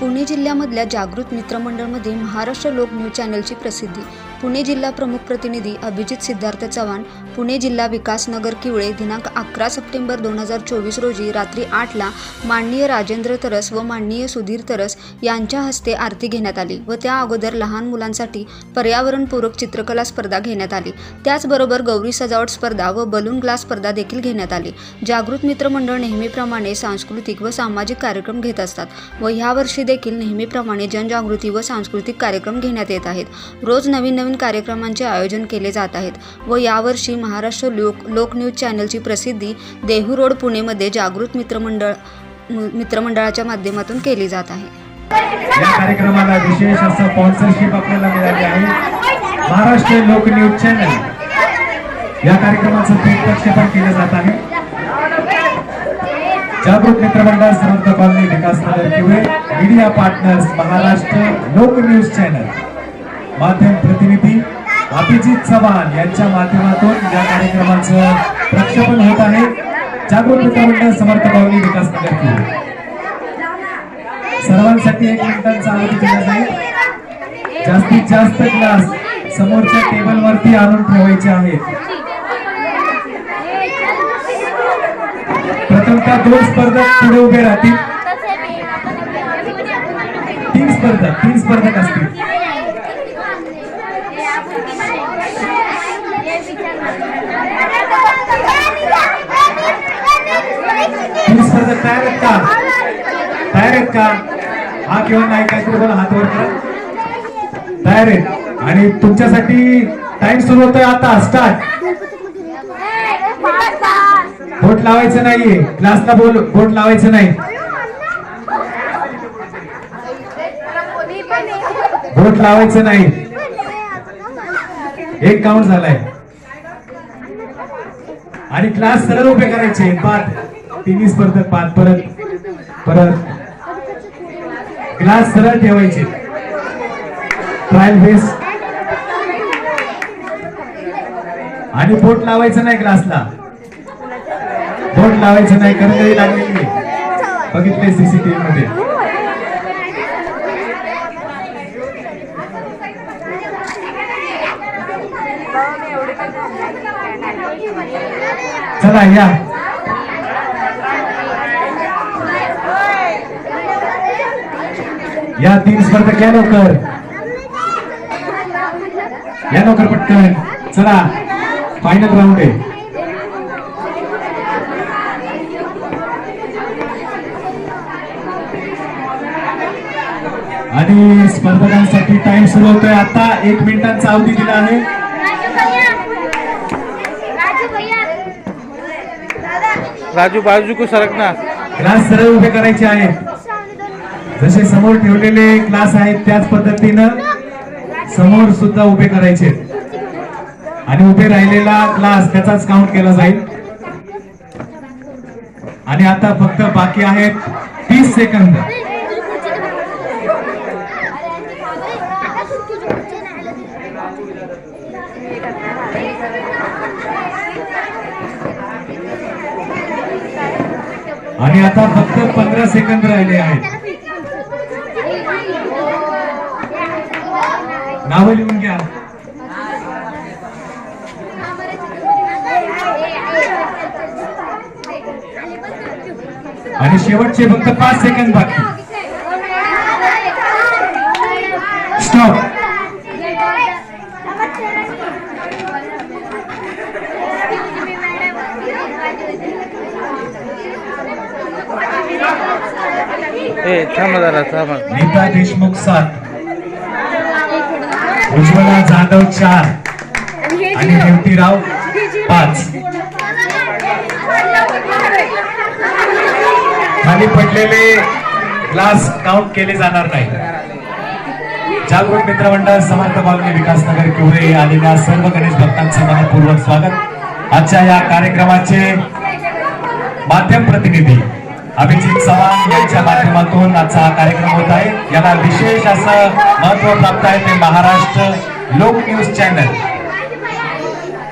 पुणे जिल्ह्यामधल्या जागृत मित्रमंडळमध्ये महाराष्ट्र लोक न्यूज चॅनलची प्रसिद्धी. पुणे जिल्हा प्रमुख प्रतिनिधी अभिजित सिद्धार्थ चव्हाण पुणे जिल्हा विकास नगर किवळे दिनांक अकरा सप्टेंबर दोन हजार चोवीस रोजी रात्री आठला माननीय राजेंद्र तरस व माननीय सुधीर तरस यांच्या हस्ते आरती घेण्यात आली व त्या अगोदर लहान मुलांसाठी पर्यावरणपूरक चित्रकला स्पर्धा घेण्यात आली. त्याचबरोबर गौरी सजावट स्पर्धा व बलून ग्लास स्पर्धा देखील घेण्यात आली. जागृत मित्रमंडळ नेहमीप्रमाणे सांस्कृतिक व सामाजिक कार्यक्रम घेत असतात व ह्यावर्षी देखील नेहमीप्रमाणे जनजागृती व सांस्कृतिक कार्यक्रम घेण्यात येत आहेत. रोज नवीन नवीन कार्यक्रमांचे आयोजन केले जात आहेत व यावर्षी महाराष्ट्र लोक लोक न्यूज चॅनलची प्रसिद्धी देहू रोड पुणेमध्ये जागृत मित्रमंडळ मित्रमंडळाच्या माध्यमातून केली जात आहे. या कार्यक्रमाला विशेष असं स्पॉन्सरशिप आपल्याला मिळाले आहे. Maharashtra Lok news channel. या कार्यक्रमाचं थेट प्रक्षेपण केलं जात आहे. जागृत मित्रमंडळ समर्थ कॉलनी विकास नगर किंवा media partners Maharashtra Lok news channel. माध्यम प्रतिनिधी अभिजित चव्हाण यांच्या माध्यमातून या कार्यक्रमाचं प्रक्षेपण होत आहे. जागृत मित्रमंडळ समर्थ भावनी विकास नगर सर्वांसाठी एक मिनिटांचा आवाज दिला जाईल. जास्तीत जास्त ग्लास समोरच्या टेबल वरती आणून ठेवायचे आहेत. प्रथमतः दोन स्पर्धक पुढे उभे राहतील. तीन स्पर्धक तीन स्पर्धक असतील. तीन स्पर्धक तयार आहेत का तयार आहेत का हा किंवा नाही काहीतरी बोला हात वर करा. तयार आहेत आणि तुमच्यासाठी टाइम सुरू होतोय आता. स्टार्ट बोट लावायचं नाहीये. क्लासला बोल बोट लावायचं नाही. बोट लावायचं नाही. एक काउंट झालाय. आणि क्लास सरळ उभे करायचे. पाच तिन्ही स्पर्धक पाच परत. परत. क्लास सरळ ठेवायचे. ट्रायल बेस आणि बोट लावायचं नाही क्लासला बोट लावायचं नाही. करंगळी लागलेली बघितले सीसीटीव्ही मध्ये. चला या. या तीन स्पर्धक या लवकर. या लवकर पटकन. चला फायनल राऊंड आहे. आणि स्पर्धकांसाठी टाइम सुरू होतोय. आता एक मिनिटांचा अवधी दिला आहे. राजू बाजू को सरकना क्लास सरळ उभे करायचे आहेत. जसे समोर ठेवलेले क्लास आहेत त्याच पद्धतीनं समोर सुद्धा उभे करायचे. आणि उभे राहिलेला क्लास त्याचाच काउंट केला जाईल. आणि आता फक्त बाकी आहेत तीस सेकंद. आणि आता फक्त पंधरा सेकंद राहिले आहेत. नावं लिहून घ्या. आणि शेवटचे फक्त पाच सेकंद बाकी. नीता देशमुख सात उज्ज्वला जाधव चार. आणि रेवतीराव पाच. खाली पडलेले ग्लास काउंट केले जाणार नाही. जागृत मित्रमंडळ समर्थ कॉलनी विकास नगर किवळे आलेल्या सर्व गणेश भक्तांचे मनपूर्वक स्वागत. आजच्या या कार्यक्रमाचे माध्यम प्रतिनिधी अभिजित चव्हाण यांच्या माध्यमातून आजचा कार्यक्रम होत आहे. याला विशेष असं महत्त्व प्राप्त आहे ते महाराष्ट्र लोक न्यूज चॅनल.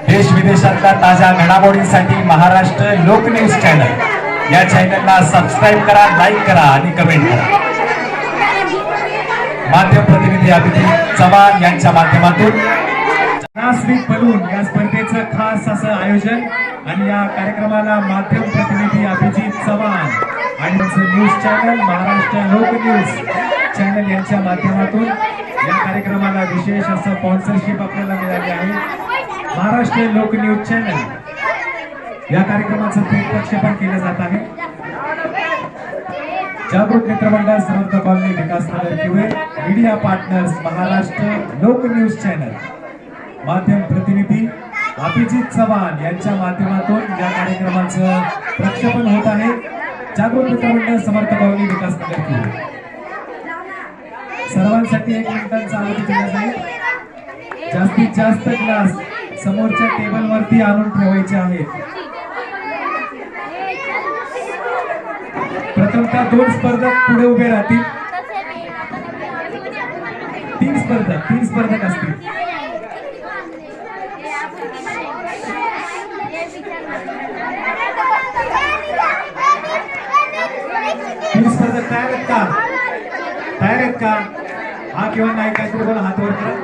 देश विदेशातल्या ताज्या घडामोडींसाठी महाराष्ट्र लोक न्यूज चॅनल. या चॅनलला सबस्क्राईब करा लाईक करा आणि कमेंट करा. माध्यम प्रतिनिधी अभिजित चव्हाण यांच्या माध्यमातून. नास्विक बलून या स्पर्धेचं खास असं आयोजन आणि या कार्यक्रमाला माध्यम प्रतिनिधी अभिजित चव्हाण. आणि news channel Maharashtra Lok news channel यांच्या माध्यमातून या कार्यक्रमाला विशेष असं स्पॉन्सरशिप आपल्याला मिळाली आहे. महाराष्ट्र लोक न्यूज चॅनल या कार्यक्रमाचं थेट प्रक्षेपण केलं जात आहे. जागृत मित्रमंडळ समर्थ कॉलनी विकासनगर किंवा media partners Maharashtra Lok news channel माध्यम प्रतिनिधी अभिजित चव्हाण यांच्या माध्यमातून या कार्यक्रमाचं प्रक्षेपण होत आहे. जागृत मित्रमंडळ समर्थ भावनी विकास नगर सर्वांसाठी एक मिनिटांचा अवधी दिला जाईल जास्तीत जास्त ग्लास समोरच्या टेबलवरती आणून ठेवायचे आहेत. प्रथमतः दोन स्पर्धक पुढे उभे राहतील. तीन स्पर्धक तीन स्पर्धक असतील तीन स्पर्धक तयार आहेत का? तयार आहेत का? हा किंवा नाही काहीतरी बोला हात वर करा.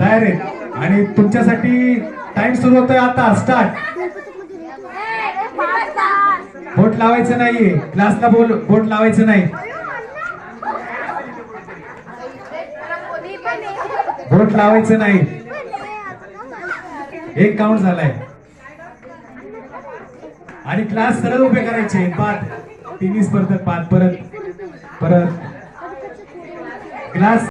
तयार आहेत. आणि तुमच्यासाठी टाइम सुरू होतोय आता स्टार्ट बोट लावायचं नाहीये. क्लासला बोल बोट लावायचं नाही. बोट लावायचं नाही. एक काउंट झालाय. आणि क्लास सरळ उभे करायचे बाद तिन्ही स्पर्धक बाद परत. परत. क्लास